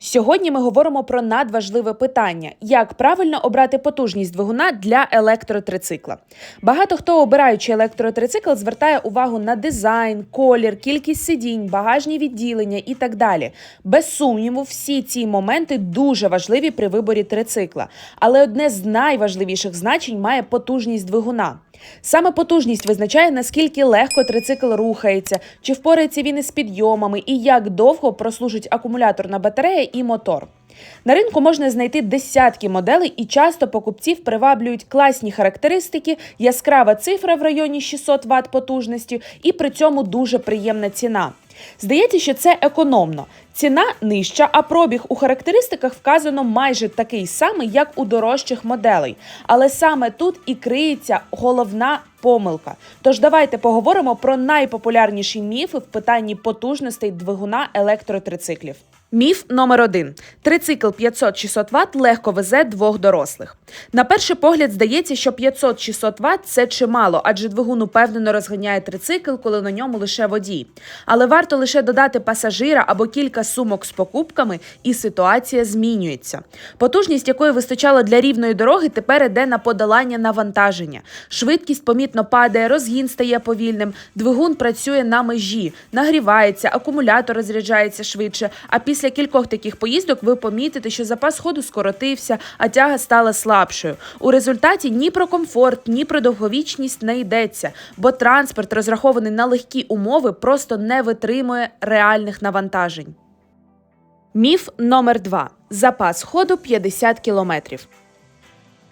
Сьогодні ми говоримо про надважливе питання: як правильно обрати потужність двигуна для електротрицикла. Багато хто, обираючи електротрицикл, звертає увагу на дизайн, колір, кількість сидінь, багажні відділення і так далі. Без сумніву, всі ці моменти дуже важливі при виборі трицикла. Але одне з найважливіших значень має потужність двигуна. Саме потужність визначає, наскільки легко трицикл рухається, чи впорається він із підйомами, і як довго прослужить акумуляторна батарея і мотор. На ринку можна знайти десятки моделей, і часто покупців приваблюють класні характеристики, яскрава цифра в районі 600 Вт потужності, і при цьому дуже приємна ціна. Здається, що це економно. Ціна нижча, а пробіг у характеристиках вказано майже такий самий, як у дорожчих моделей. Але саме тут і криється головна помилка. Тож давайте поговоримо про найпопулярніші міфи в питанні потужностей двигуна електротрициклів. Міф номер один: трицикл 500-600 Вт легко везе двох дорослих. На перший погляд здається, що 500-600 Вт – це чимало, адже двигун упевнено розганяє трицикл, коли на ньому лише водій. Але варто лише додати пасажира або кілька сумок з покупками, і ситуація змінюється. Потужність, якої вистачало для рівної дороги, тепер іде на подолання навантаження. Швидкість помітно падає, розгін стає повільним, двигун працює на межі, нагрівається, акумулятор розряджається швидше. А після кількох таких поїздок ви помітите, що запас ходу скоротився, а тяга стала слабшою. У результаті ні про комфорт, ні про довговічність не йдеться, бо транспорт, розрахований на легкі умови, просто не витримує реальних навантажень. Міф номер 2 Запас ходу 50 кілометрів.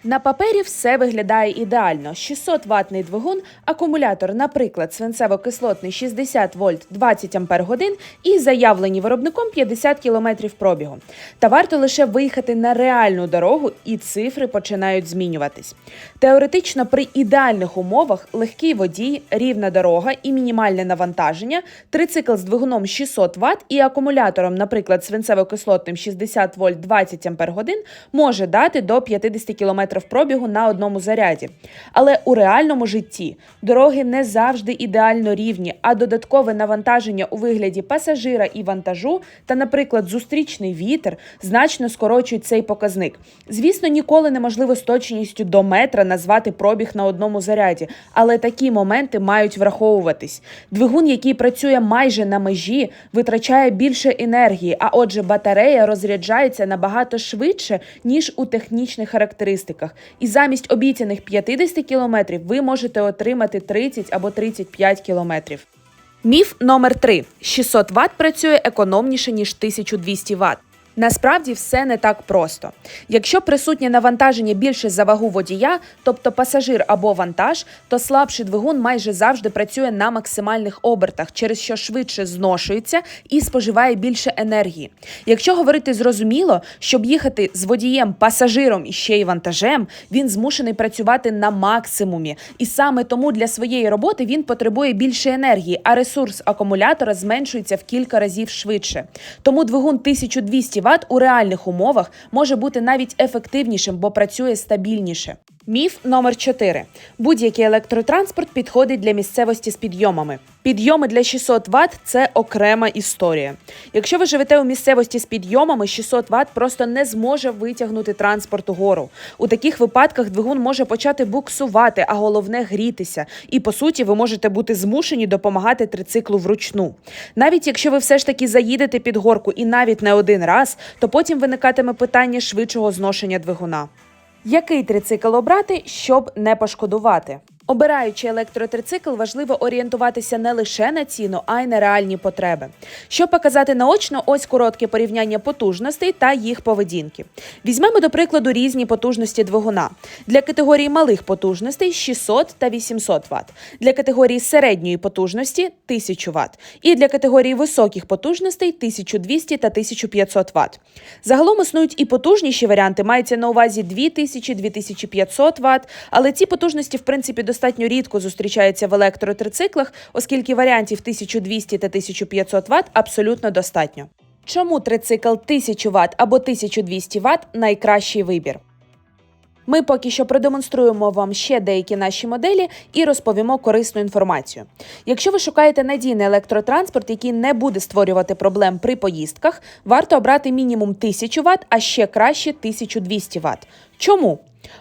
На папері все виглядає ідеально. 600 ватний двигун, акумулятор, наприклад, свинцево-кислотний 60 вольт 20 ампер годин і заявлені виробником 50 км пробігу. Та варто лише виїхати на реальну дорогу, і цифри починають змінюватись. Теоретично, при ідеальних умовах легкий водій, рівна дорога і мінімальне навантаження, трицикл з двигуном 600 Вт і акумулятором, наприклад, свинцево-кислотним 60 вольт 20 ампер годин, може дати до 50 км пробігу на одному заряді. Але у реальному житті дороги не завжди ідеально рівні, а додаткове навантаження у вигляді пасажира і вантажу та, наприклад, зустрічний вітер значно скорочують цей показник. Звісно, ніколи неможливо з точністю до метра назвати пробіг на одному заряді, але такі моменти мають враховуватись. Двигун, який працює майже на межі, витрачає більше енергії, а отже, батарея розряджається набагато швидше, ніж у технічних характеристиках. І замість обіцяних 50 кілометрів ви можете отримати 30 або 35 кілометрів. Міф номер 3. 600 Вт працює економніше, ніж 1200 Вт. Насправді все не так просто. Якщо присутнє навантаження більше за вагу водія, тобто пасажир або вантаж, то слабший двигун майже завжди працює на максимальних обертах, через що швидше зношується і споживає більше енергії. Якщо говорити зрозуміло, щоб їхати з водієм, пасажиром і ще й вантажем, він змушений працювати на максимумі, і саме тому для своєї роботи він потребує більше енергії, а ресурс акумулятора зменшується в кілька разів швидше. Тому двигун 1200 Вт у реальних умовах може бути навіть ефективнішим, бо працює стабільніше. Міф номер 4. Будь-який електротранспорт підходить для місцевості з підйомами. Підйоми для 600 Вт – це окрема історія. Якщо ви живете у місцевості з підйомами, 600 Вт просто не зможе витягнути транспорт угору. У таких випадках двигун може почати буксувати, а головне грітися. І по суті, ви можете бути змушені допомагати трициклу вручну. Навіть якщо ви все ж таки заїдете під горку і навіть не один раз, то потім виникатиме питання швидшого зношення двигуна. Який трицикл обрати, щоб не пошкодувати? Обираючи електротрицикл, важливо орієнтуватися не лише на ціну, а й на реальні потреби. Щоб показати наочно, ось коротке порівняння потужностей та їх поведінки. Візьмемо до прикладу різні потужності двигуна. Для категорії малих потужностей 600 та 800 Вт, для категорії середньої потужності 1000 Вт, і для категорії високих потужностей 1200 та 1500 Вт. Загалом існують і потужніші варіанти, мається на увазі 2000-2500 Вт, але ці потужності, в принципі, достатньо рідко зустрічаються в електротрициклах, оскільки варіантів 1200 та 1500 Вт абсолютно достатньо. Чому трицикл 1000 Вт або 1200 Вт найкращий вибір? Ми поки що продемонструємо вам ще деякі наші моделі і розповімо корисну інформацію. Якщо ви шукаєте надійний електротранспорт, який не буде створювати проблем при поїздках, варто обрати мінімум 1000 Вт, а ще краще 1200 Вт. Чому?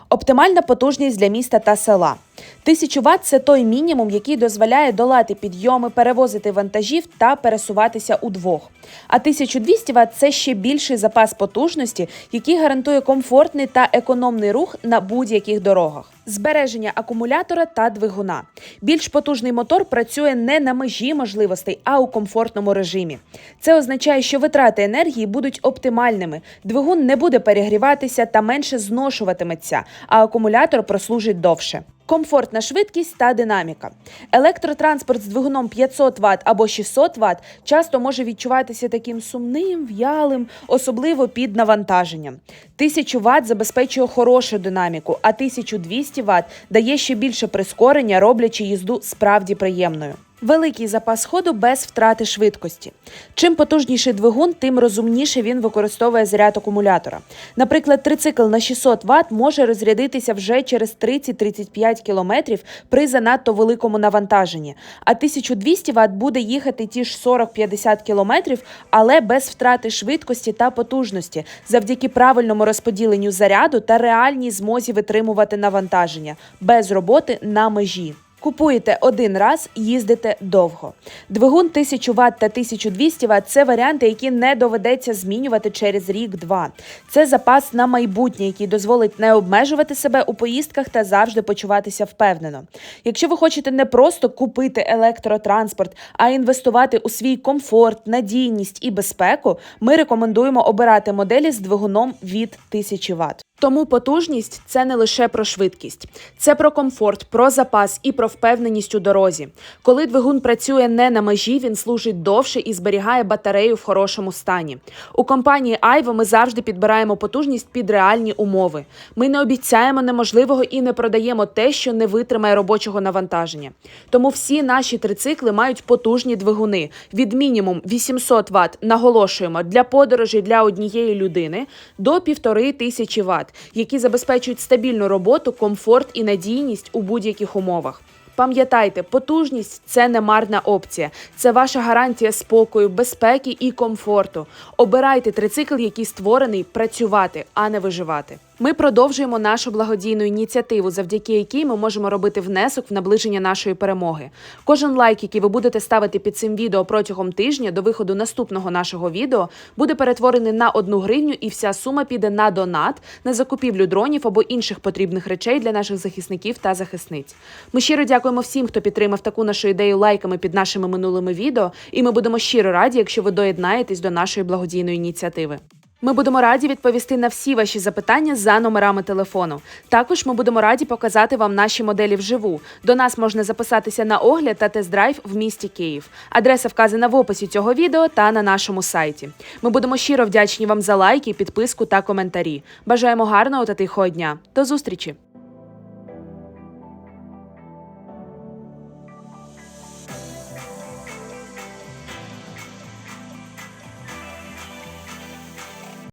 Оптимальна потужність для міста та села. 1000 Вт – це той мінімум, який дозволяє долати підйоми, перевозити вантажів та пересуватися удвох. А 1200 Вт – це ще більший запас потужності, який гарантує комфортний та економний рух на будь-яких дорогах. Збереження акумулятора та двигуна. Більш потужний мотор працює не на межі можливостей, а у комфортному режимі. Це означає, що витрати енергії будуть оптимальними, двигун не буде перегріватися та менше зношуватиметься, а акумулятор прослужить довше. Комфортна швидкість та динаміка. Електротранспорт з двигуном 500 Вт або 600 Вт часто може відчуватися таким сумним, в'ялим, особливо під навантаженням. 1000 Вт забезпечує хорошу динаміку, а 1200 Вт дає ще більше прискорення, роблячи їзду справді приємною. Великий запас ходу без втрати швидкості. Чим потужніший двигун, тим розумніше він використовує заряд акумулятора. Наприклад, трицикл на 600 Вт може розрядитися вже через 30-35 км при занадто великому навантаженні, а 1200 Вт буде їхати ті ж 40-50 км, але без втрати швидкості та потужності, завдяки правильному розподіленню заряду та реальній змозі витримувати навантаження без роботи на межі. Купуєте один раз, їздите довго. Двигун 1000 Вт та 1200 Вт – це варіанти, які не доведеться змінювати через рік-два. Це запас на майбутнє, який дозволить не обмежувати себе у поїздках та завжди почуватися впевнено. Якщо ви хочете не просто купити електротранспорт, а інвестувати у свій комфорт, надійність і безпеку, ми рекомендуємо обирати моделі з двигуном від 1000 Вт. Тому потужність це не лише про швидкість, це про комфорт, про запас і про впевненість у дорозі. Коли двигун працює не на межі, він служить довше і зберігає батарею в хорошому стані. У компанії Айво ми завжди підбираємо потужність під реальні умови. Ми не обіцяємо неможливого і не продаємо те, що не витримає робочого навантаження. Тому всі наші трицикли мають потужні двигуни від мінімум 800 Вт, наголошуємо для подорожі для однієї людини до 1500 Вт які забезпечують стабільну роботу, комфорт і надійність у будь-яких умовах. Пам'ятайте, потужність це не марна опція, це ваша гарантія спокою, безпеки і комфорту. Обирайте трицикл, який створений працювати, а не виживати. Ми продовжуємо нашу благодійну ініціативу, завдяки якій ми можемо робити внесок в наближення нашої перемоги. Кожен лайк, який ви будете ставити під цим відео протягом тижня до виходу наступного нашого відео, буде перетворений на одну гривню, і вся сума піде на донат на закупівлю дронів або інших потрібних речей для наших захисників та захисниць. Ми щиро дякуємо всім, хто підтримав таку нашу ідею лайками під нашими минулими відео, і ми будемо щиро раді, якщо ви доєднаєтесь до нашої благодійної ініціативи. Ми будемо раді відповісти на всі ваші запитання за номерами телефону. Також ми будемо раді показати вам наші моделі вживу. До нас можна записатися на огляд та тест-драйв в місті Київ. Адреса вказана в описі цього відео та на нашому сайті. Ми будемо щиро вдячні вам за лайки, підписку та коментарі. Бажаємо гарного та тихого дня. До зустрічі!